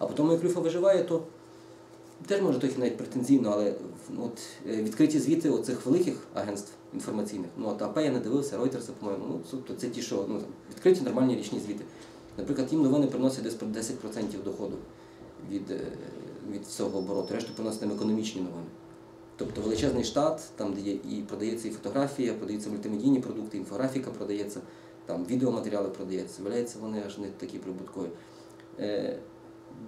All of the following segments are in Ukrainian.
А потім, як Люфа виживає, то теж може трохи навіть претензійно, але от, е, відкриті звіти оцих великих агентств інформаційних. Ну, от АП я не дивився, Reuters, по-моєму, ну, тобто це ті, що ну, там, відкриті нормальні річні звіти. Наприклад, їм новини приносять десь про 10% доходу від, е, від всього обороту. Решту приносять нам економічні новини. Тобто величезний штат, там де є і продається і фотографія, продаються мультимедійні продукти, інфографіка продається, там відеоматеріали продаються. Виявляється, вони аж не такі прибуткові.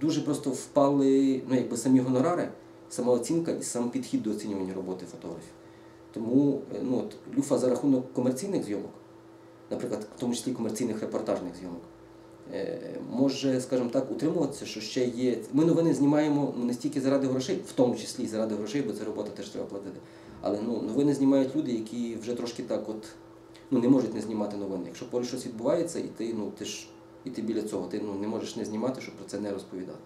Дуже просто впали ну, якби самі гонорари, сама оцінка і сам підхід до оцінювання роботи фотографів. Тому е, ну, от, Люфа за рахунок комерційних зйомок, наприклад, в тому числі комерційних репортажних зйомок, е, може, скажімо так, утримуватися, що ще є. Ми новини знімаємо ну, не стільки заради грошей, в тому числі і заради грошей, бо це робота теж треба платити. Але ну, новини знімають люди, які вже трошки так от ну, не можуть не знімати новини. Якщо поруч щось відбувається, і ти, ну, ти ж і ти біля цього, ти ну, не можеш не знімати, щоб про це не розповідати.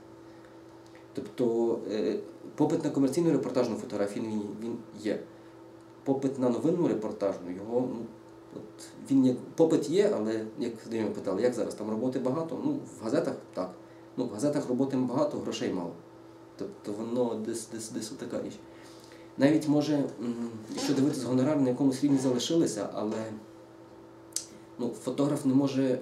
Тобто е, попит на комерційну репортажну фотографію він, він є. Попит на новинну репортажну, його ну, от, він як попит є, але як Димі питали, як зараз там роботи багато? Ну, в газетах так. Ну, в газетах роботи багато, грошей мало. Тобто воно десь десь десь отака річ. Навіть може, якщо дивитися гонорари, на якомусь рівні залишилися, але ну, фотограф не може,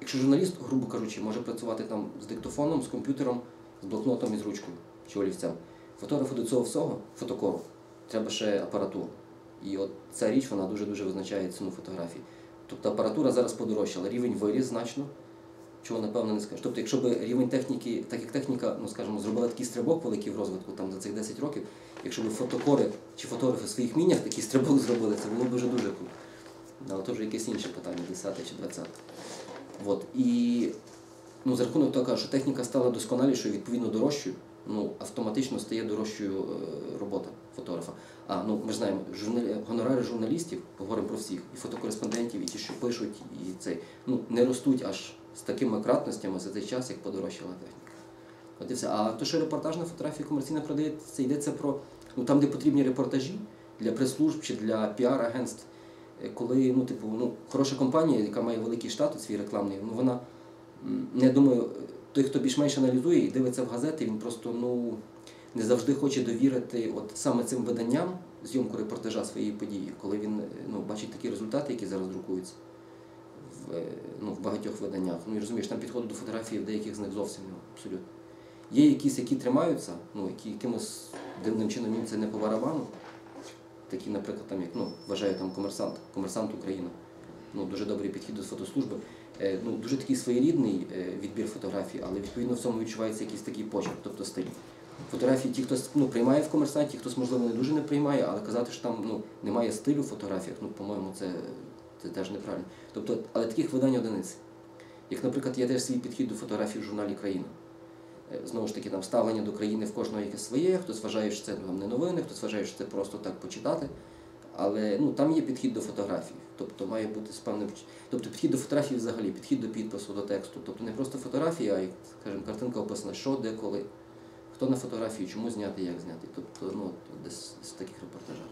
якщо журналіст, грубо кажучи, може працювати там з диктофоном, з комп'ютером, з блокнотом і з ручкою чи олівцем. Фотографу до цього всього, фотокору, треба ще апаратуру. І от ця річ вона дуже-дуже визначає ціну фотографії. Тобто апаратура зараз подорожчала, рівень виріс значно, чого напевно не скажеш. Тобто, якщо б рівень техніки, так як техніка, ну скажімо, зробила такий стрибок великий в розвитку там за цих 10 років, якщо б фотокори чи фотографи в своїх мінях такий стрибок зробили, це було б вже дуже круто. Але то вже якесь інше питання, 10 чи 20. От. І ну, за рахунок того, що техніка стала досконалішою, відповідно дорожчою, ну, автоматично стає дорожчою е, робота фотографа. А ну ми ж знаємо, журналі... гонорари журналістів, говоримо про всіх, і фотокореспондентів, і ті, що пишуть, і цей, ну, не ростуть аж з такими кратностями за цей час, як подорожчала техніка. От і все. А то, що репортажна фотографія комерційна продається, йдеться про ну, там, де потрібні репортажі для прес-служб чи для піар-агентств. Е, Коли ну, типу, ну, хороша компанія, яка має великий штат свій рекламний, ну вона я думаю, той, хто більш-менш аналізує і дивиться в газети, він просто ну, не завжди хоче довірити от саме цим виданням зйомку репортажа своєї події, коли він е, ну, бачить такі результати, які зараз друкуються в, е, ну, в багатьох виданнях. Ну і розумієш, там підходу до фотографії в деяких з них зовсім немає, абсолютно. Є якісь, які тримаються, ну, які якимось дивним чином їм це не по барабану. Такі, наприклад, там, як ну, вважаю там комерсант, комерсант Україна. Ну, дуже добрий підхід до фотослужби. Е, ну, дуже такий своєрідний е, відбір фотографій, але відповідно в цьому відчувається якийсь такий почерк, тобто стиль. Фотографії ті, хтось ну, приймає в комерсанті, хтось, можливо, не дуже не приймає, але казати, що там ну, немає стилю в фотографіях, ну, по-моєму, це, це теж неправильно. Тобто, але таких видань одиниць. Як, наприклад, є теж свій підхід до фотографії в журналі Країна. Е, Знову ж таки, там ставлення до країни в кожного якесь своє, хтось вважає, що це ну, там, не новини, хтось вважає, що це просто так почитати. Але ну, там є підхід до фотографії. Тобто має бути з певним. Тобто підхід до фотографії взагалі, підхід до підпису, до тексту. Тобто не просто фотографія, а скажімо, картинка описана, що, де, коли. Хто на фотографії, чому зняти, як зняти. Тобто, ну, десь, десь в таких репортажах.